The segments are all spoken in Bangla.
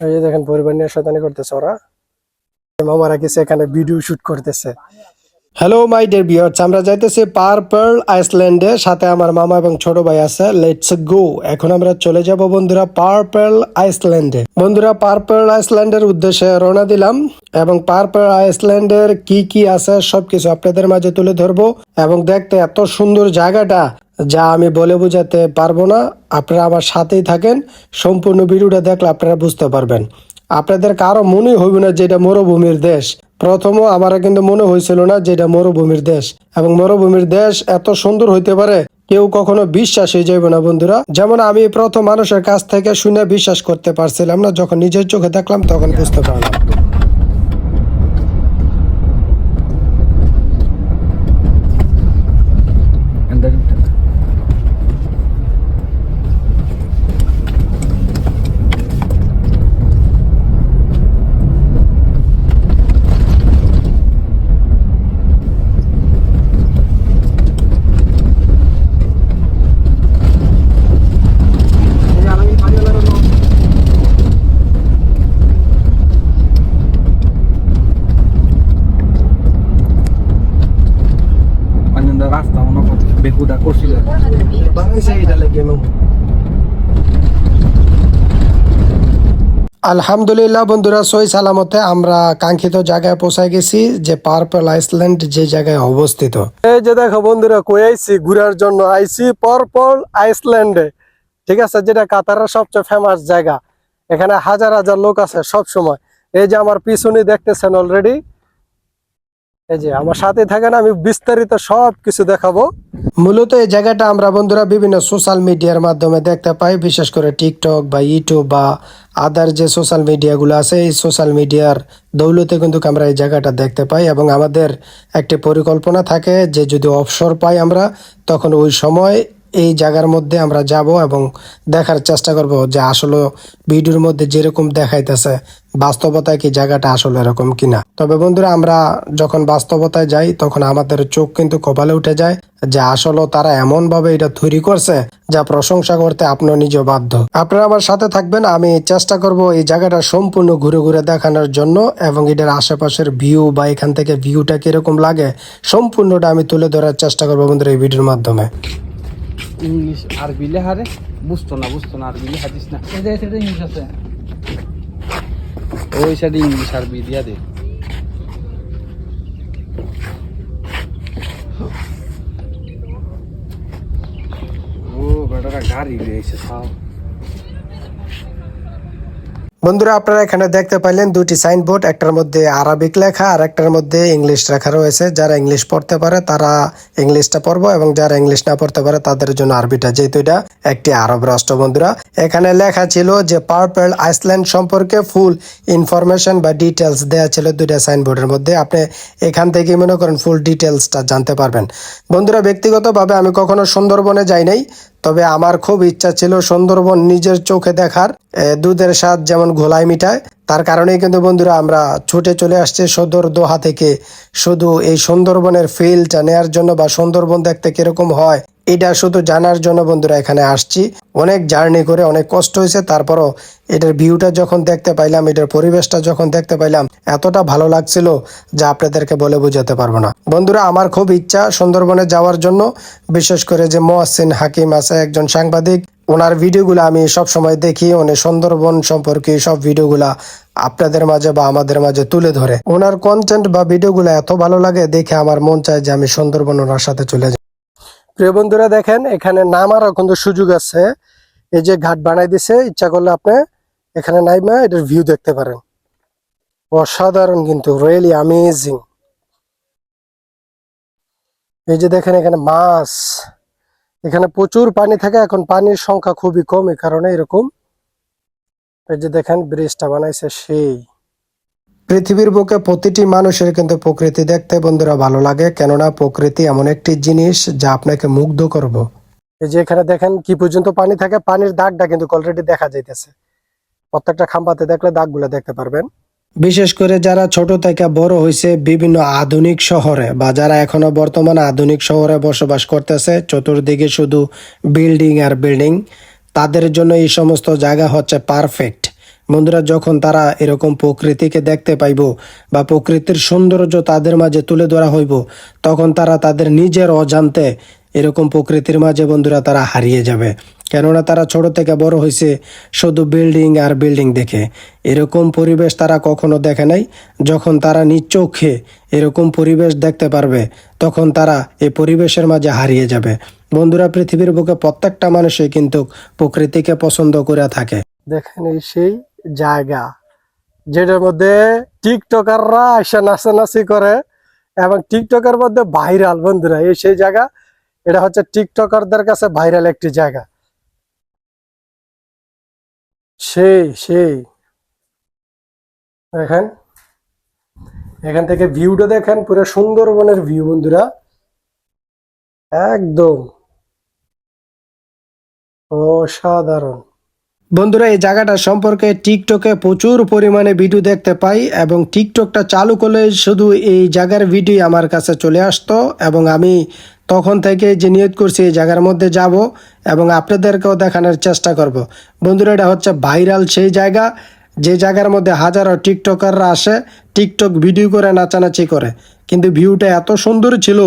এই যে দেখেন, পরিবার নিয়ে শয়তানি করতেছে ওরা। মামারা কিছু এখানে ভিডিও শুট করতেছে। হ্যালো মাই ডিয়ার ভিউয়ার্স আমরা যাইতেছি পার্পল আইসল্যান্ডে সাথে আমার মামা এবং ছোট ভাই আছে। লেটস গো এখন আমরা চলে যাব বন্ধুরা পার্পল আইসল্যান্ডে বন্ধুরা পার্পল আইসল্যান্ডের উদ্দেশ্যে রওনা দিলাম এবং পার্পল আইসল্যান্ডের কি কি আছে সবকিছু আপনাদের মাঝে তুলে ধরবো। এবং দেখতে এত সুন্দর জায়গাটা যা আমি বলে বোঝাতে পারব না, আপনারা আমার সাথেই থাকেন। সম্পূর্ণ ভিডিওটা দেখলে আপনারা বুঝতে পারবেন। আপনাদের কারও মনেই হইবে না যে এটা মরুভূমির দেশ। প্রথমও আমার কিন্তু মনে হয়েছিল না যে এটা মরুভূমির দেশ। এবং মরুভূমির দেশ এত সুন্দর হইতে পারে, কেউ কখনো বিশ্বাস হয়ে যাবে না, বন্ধুরা। যেমন আমি প্রথম মানুষের কাছ থেকে শুনে বিশ্বাস করতে পারছিলাম না, যখন নিজের চোখে দেখলাম, তখন বুঝতে পারলাম। ওটা করছিল। এটা আলহামদুলিল্লাহ বন্ধুরা, সই সালামতে আমরা কাঙ্ক্ষিত জায়গায় পৌঁছায় গেছি, যে পার্পল আইসল্যান্ড যে জায়গায় অবস্থিত। এই যে দেখো বন্ধুরা, কই আইছি? ঘুরার জন্য আইছি পার্পল আইসল্যান্ডে। ঠিক আছে, যেটা কাতারের সবচেয়ে ফেমাস জায়গা। এখানে হাজার হাজার লোক আছে সব সময় এই যে আমার পিছনে দেখতেছেন অলরেডি এই যে, আমার সাথে থাকেন, আমি বিস্তারিত সব কিছু দেখাবো। মূলত এই জায়গাটা আমরা বন্ধুরা বিভিন্ন সোশ্যাল মিডিয়ার মাধ্যমে দেখতে পাই, বিশেষ করে টিকটক বা ইউটিউব বা আদার যে সোশ্যাল মিডিয়াগুলো আছে, এই সোশ্যাল মিডিয়ার দৌলতে কিন্তু আমরা এই জায়গাটা দেখতে পাই এবং আমাদের একটি পরিকল্পনা থাকে যে যদি অবসর পাই আমরা, তখন ওই সময় এই জায়গার মধ্যে আমরা যাব এবং দেখার চেষ্টা করব যে আসলে ভিডিওর মধ্যে যেরকম দেখাইতেছে, বাস্তবতায় কি জায়গাটা আসলে এরকম কিনা। তবে বন্ধুরা, আমরা যখন বাস্তবতায় যাই, তখন আমাদের চোখ কিন্তু কপালে উঠে যায় যে আসলে তারা এমন ভাবে এটা তৈরি করছে যা প্রশংসা করতে আপনার নিজে বাধ্য। আপনারা আমার সাথে থাকবেন, আমি চেষ্টা করব এই জায়গাটা সম্পূর্ণ ঘুরে ঘুরে দেখানোর জন্য এবং এটার আশেপাশের ভিউ বা এখান থেকে ভিউটা কীরকম লাগে, সম্পূর্ণটা আমি তুলে ধরার চেষ্টা করব বন্ধুরা এই ভিডিওর মাধ্যমে। ইংলিশ আরবি লেহারে বুঝতো না বুঝতো না আরবি লেখা দিস না। ইংলিশ আছে। ওই সাইডে ইংলিশ আরবি দিয়া দে ও বেটারা গাড়ি রয়েছে সাও বন্ধুরা, আপনারা এখানে দেখতে পাইলেন দুটি সাইনবোর্ড, একটার মধ্যে আরবিক লেখা আর একটার মধ্যে ইংলিশ লেখা রয়েছে। যারা ইংলিশ পড়তে পারে, তারা ইংলিশটা পড়ব এবং যারা ইংলিশ না পড়তে পারে, তাদের জন্য আরবিটা যেহেতু এটা একটি আরব রাষ্ট্র বন্ধুরা। এখানে লেখা ছিল যে পার্পল আইসল্যান্ড সম্পর্কে ফুল ইনফরমেশন বা ডিটেলস দেওয়া ছিল দুইটা সাইনবোর্ডের মধ্যে। আপনি এখান থেকে মনে করেন ফুল ডিটেলসটা জানতে পারবেন। বন্ধুরা, ব্যক্তিগতভাবে আমি কখনো সুন্দরবনে যাই নাই তবে আমার খুব ইচ্ছা ছিল সুন্দরবন নিজের চোখে দেখার দুধের স্বাদ যেমন ঘোলায় মিঠায় তার কারণেই কিন্তু বন্ধুরা আমরা ছুটে চলে আসছে সদর দোহা থেকে। শুধু এই সুন্দরবনের ফিলটা নেয়ার জন্য বা সুন্দরবন দেখতে কীরকম হয়, এটা শুধু জানার জন্য বন্ধুরা এখানে আসছি। অনেক জার্নি করে অনেক কষ্ট হয়েছে, তারপরও এটার ভিউটা যখন দেখতে পাইলাম, এটার পরিবেশটা যখন দেখতে পাইলাম, এতটা ভালো লাগছিল যা আপনাদেরকে বলে বোঝাতে পারব না। বন্ধুরা, আমার খুব ইচ্ছা সুন্দরবনে যাওয়ার জন্য, বিশেষ করে যে মোয়াসিন হাকিম আছে একজন সাংবাদিক ওনার ভিডিওগুলো আমি সব সময় দেখি, উনি সুন্দরবন সম্পর্কে সব ভিডিওগুলা আপনাদের মাঝে বা আমাদের মাঝে তুলে ধরে। ওনার কন্টেন্ট বা ভিডিওগুলো এত ভালো লাগে, দেখে আমার মন চায় যে আমি সুন্দরবন ওনার সাথে চলে যাই প্রিয় বন্ধুরা দেখেন, এখানে নামারও কিন্তু সুযোগ আছে। এই যে ঘাট বানাই দিছে, ইচ্ছা করলে আপনি এখানে নাইমা, এটার ভিউ দেখতে পারেন। অসাধারণ কিন্তু রিয়েলি অ্যামেজিং এই যে দেখেন এখানে মাছ। এখানে প্রচুর পানি থাকে, এখন পানির সংখ্যা খুবই কম, এই কারণে এরকম। এই যে দেখেন, ব্রিজটা বানাইছে সেই। পৃথিবীর বুকে প্রতিটি মানুষের কিন্তু প্রকৃতি দেখতে বন্ধুরা ভালো লাগে, কেননা প্রকৃতি এমন একটি জিনিস যা আপনাকে মুগ্ধ করব। এই যে এখানে দেখেন, কি পর্যন্ত পানি থাকে, পানির দাগটা কিন্তু অলরেডি দেখা যাইতেছে। প্রত্যেকটা খাম্বাতে দেখলে দাগগুলো দেখতে পারবেন। বিশেষ করে যারা ছোট থেকে বড় হয়েছে বিভিন্ন আধুনিক শহরে বা যারা এখনও বর্তমানে আধুনিক শহরে বসবাস করতেছে, চতুর্দিকে শুধু বিল্ডিং আর বিল্ডিং, তাদের জন্য এই সমস্ত জায়গা হচ্ছে পারফেক্ট। বন্ধুরা, যখন তারা এরকম প্রকৃতিকে দেখতে পাইব বা প্রকৃতির সৌন্দর্য তাদের মাঝে তুলে ধরা হইব, তখন তারা তাদের নিজের অজান্তে এরকম প্রকৃতির মাঝে বন্ধুরা তারা হারিয়ে যাবে। কেননা তারা ছোট থেকে বড় হয়েছে, শুধু বিল্ডিং আর বিল্ডিং দেখে। এরকম পরিবেশ তারা কখনো দেখে নাই। যখন তারা নিজ চোখে এরকম পরিবেশ দেখতে পারবে, তখন তারা এই পরিবেশের মাঝে হারিয়ে যাবে। বন্ধুরা, পৃথিবীর বুকে প্রত্যেকটা মানুষই কিন্তু প্রকৃতিকে পছন্দ করে থাকে। দেখেন এই সেই জায়গা, যেটার মধ্যে টিকটকাররা এসে নাচানাচি করে এবং টিকটকের মধ্যে ভাইরাল। বন্ধুরা, এই সেই জায়গা এটা হচ্ছে টিকটকারদের কাছে ভাইরাল একটি জায়গা। সেই সেই। দেখেন, এখান থেকে ভিউটা দেখেন, পুরো সুন্দরবনের ভিউ বন্ধুরা। একদম। অসাধারণ। বন্ধুরা, এই জায়গাটা সম্পর্কে টিকটকে প্রচুর পরিমাণে ভিডিও দেখতে পাই এবং টিকটকটা চালু করলে শুধু এই জায়গার ভিডিও আমার কাছে চলে আসতো এবং আমি তখন থেকে যে নিয়ত করছি এই জায়গার মধ্যে যাব এবং আপনাদেরকেও দেখানোর চেষ্টা করব। বন্ধুরা, এটা হচ্ছে ভাইরাল সেই জায়গা যে জায়গার মধ্যে হাজারো টিকটকাররা আসে, টিকটক ভিডিও করে, নাচানাচি করে। কিন্তু ভিউটা এত সুন্দর ছিল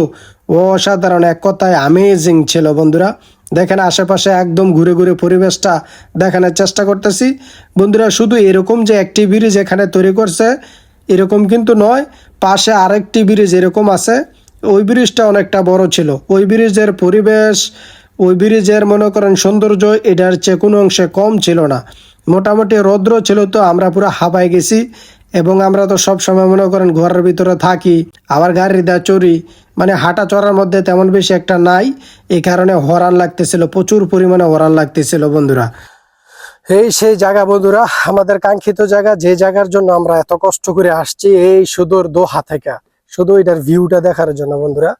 অসাধারণ, এক কথায় আমেজিং ছিল বন্ধুরা। দেখেন আশেপাশে একদম ঘুরে ঘুরে পরিবেশটা দেখানোর চেষ্টা করতেছি। বন্ধুরা, শুধু এরকম যে একটি ব্রিজ এখানে তৈরি করছে, এরকম কিন্তু নয়, পাশে আরেকটি ব্রিজ এরকম আছে। ওই ব্রিজটা অনেকটা বড় ছিল। ওই ব্রিজের পরিবেশ, ওই ব্রিজের মনে করেন সৌন্দর্য এটার চেয়ে কোনো অংশে কম ছিল না। মোটামুটি রৌদ্র ছিল তো আমরা পুরো হাবায় গেছি এবং আমরা তো সব সময় মনে করেন ঘরের ভিতরে থাকি, আবার গাড়ি দেওয়া চড়ি মানে হাঁটা চড়ার মধ্যে তেমন বেশি একটা নাই। এই কারণে হরান লাগতেছিল, প্রচুর পরিমাণে হরান লাগতেছিল বন্ধুরা। এই সেই জায়গা বন্ধুরা, আমাদের কাঙ্ক্ষিত জায়গা, যে জায়গার জন্য আমরা এত কষ্ট করে আসছি এই সুদূর দোহা থেকে। শুধু এটার ভিউটা দেখার জন্য বন্ধুরা।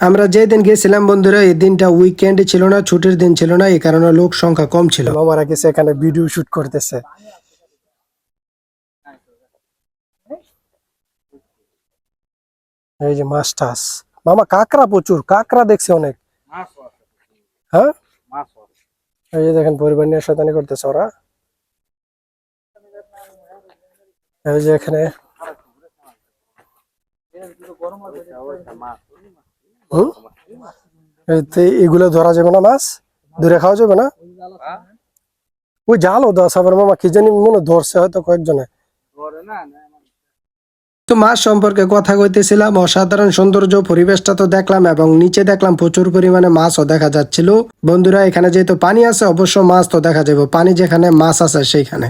আমরা যে দিন গেছিলাম বন্ধুরা, এই দিনটা উইকেন্ড ছিল না, ছুটির দিন ছিল না এই কারণে লোক সংখ্যা কম ছিল। মামারা কিছু এখানে ভিডিও শুট করতেছে। এই যে টাছ। মামা কাঁকড়া প্রচুর কাঁকড়া দেখছে অনেক। হ্যাঁ? এই যে দেখেন পরিবার নিয়ে শয়তানি করতেছে ওরা। এই যে এখানে? এগুলো ধরা যাবে না মাছ? দূরে খাওয়া যাবে না? ওই জালও দশ আবার মামা কি জানি মনে ধরছে হয়তো কয়েকজনে। ধরে না। তো মাছ সম্পর্কে কথা কইতেছিলাম, অসাধারণ সৌন্দর্য, পরিবেশটা তো দেখলাম এবং নিচে দেখলাম প্রচুর পরিমাণে মাছও দেখা যাচ্ছিল। বন্ধুরা, এখানে যেহেতু পানি আছে, অবশ্য মাছ তো দেখা যাবে পানি যেখানে, মাছ আছে সেইখানে।